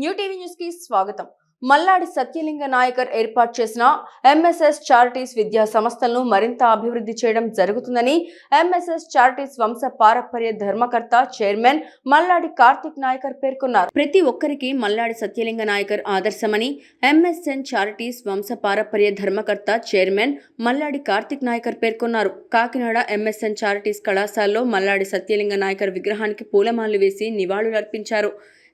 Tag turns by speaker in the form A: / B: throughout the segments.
A: New TV న్యూస్కి స్వాగతం. మల్లాడి సత్యలింగ నాయకర్ ఏర్పాటు చేసిన ఎంఎస్ఎస్ చారిటీస్ విద్యా సంస్థలను మరింత అభివృద్ధి చేయడం జరుగుతుందని ఎంఎస్ఎస్ చారిటీస్ వంశ పారపర్య ధర్మకర్త చైర్మన్ మల్లాడి కార్తిక్ నాయకర్ పేర్కొన్నారు. ప్రతి ఒక్కరికి మల్లాడి సత్యలింగ నాయకర్ ఆదర్శమని ఎంఎస్ఎన్ చారిటీస్ వంశ పారపర్య ధర్మకర్త చైర్మన్ మల్లాడి కార్తిక్ నాయకర్ పేర్కొన్నారు. కాకినాడ ఎంఎస్ఎన్ చారిటీస్ కళాశాలలో మల్లాడి సత్యలింగ నాయకర్ విగ్రహానికి పూలమాలలు వేసి నివాళులర్పించారు.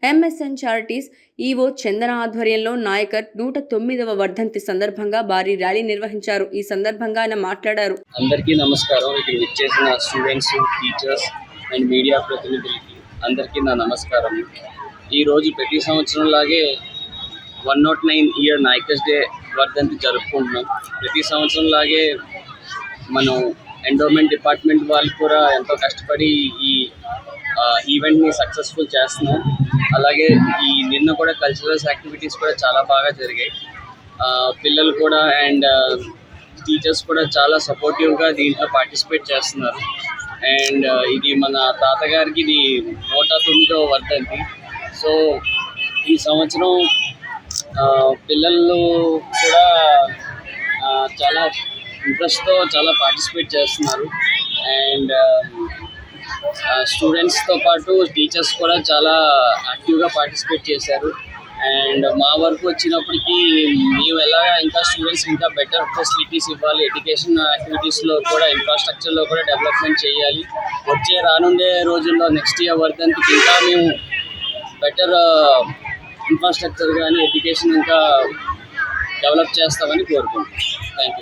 A: ఎంఎస్ఎన్ చారిటీస్ ఈవో చందన ఆధ్వర్యంలో నాయకర్ నూట తొమ్మిదవ వర్ధంతి సందర్భంగా భారీ ర్యాలీ నిర్వహించారు. ఈ సందర్భంగా ఆయన మాట్లాడారు.
B: అందరికీ నమస్కారం. ఇక్కడ విచ్చేసిన స్టూడెంట్స్ టీచర్స్ అండ్ మీడియా ప్రతినిధులకి అందరికీ నా నమస్కారం. ఈరోజు ప్రతి సంవత్సరం లాగే one not nine year నాయకర్స్ day వర్ధంతి జరుపుకుంటున్నాం. ప్రతి సంవత్సరం లాగే మనం ఎండోమెంట్ డిపార్ట్మెంట్ వాళ్ళు కూడా ఎంతో కష్టపడి ఈ ఈవెంట్ని సక్సెస్ఫుల్ చేస్తున్నాం. అలాగే ఈ నిన్న కూడా కల్చరల్స్ యాక్టివిటీస్ కూడా చాలా బాగా జరిగాయి. పిల్లలు కూడా అండ్ టీచర్స్ కూడా చాలా సపోర్టివ్గా దీంట్లో పార్టిసిపేట్ చేస్తున్నారు. అండ్ ఇది మన తాతగారికి ఇది నూట తొమ్మిదో వర్ధంతి సో ఈ సంవత్సరం పిల్లలు కూడా చాలా ఇంట్రెస్ట్తో చాలా పార్టిసిపేట్ చేస్తున్నారు. అండ్ స్టూడెంట్స్తో పాటు టీచర్స్ కూడా చాలా యాక్టివ్గా పార్టిసిపేట్ చేశారు. అండ్ మా వరకు వచ్చినప్పటికీ మేము ఎలా ఇంకా స్టూడెంట్స్ ఇంకా బెటర్ ఫెసిలిటీస్ ఇవ్వాలి ఎడ్యుకేషన్ యాక్టివిటీస్లో కూడా ఇన్ఫ్రాస్ట్రక్చర్లో కూడా డెవలప్మెంట్ చేయాలి. వచ్చే రానుండే రోజుల్లో నెక్స్ట్ ఇయర్ వర్ధంతికి ఇంకా మేము బెటర్ ఇన్ఫ్రాస్ట్రక్చర్ కానీ ఎడ్యుకేషన్ ఇంకా డెవలప్ చేస్తామని కోరుకుంటున్నాం. Thank you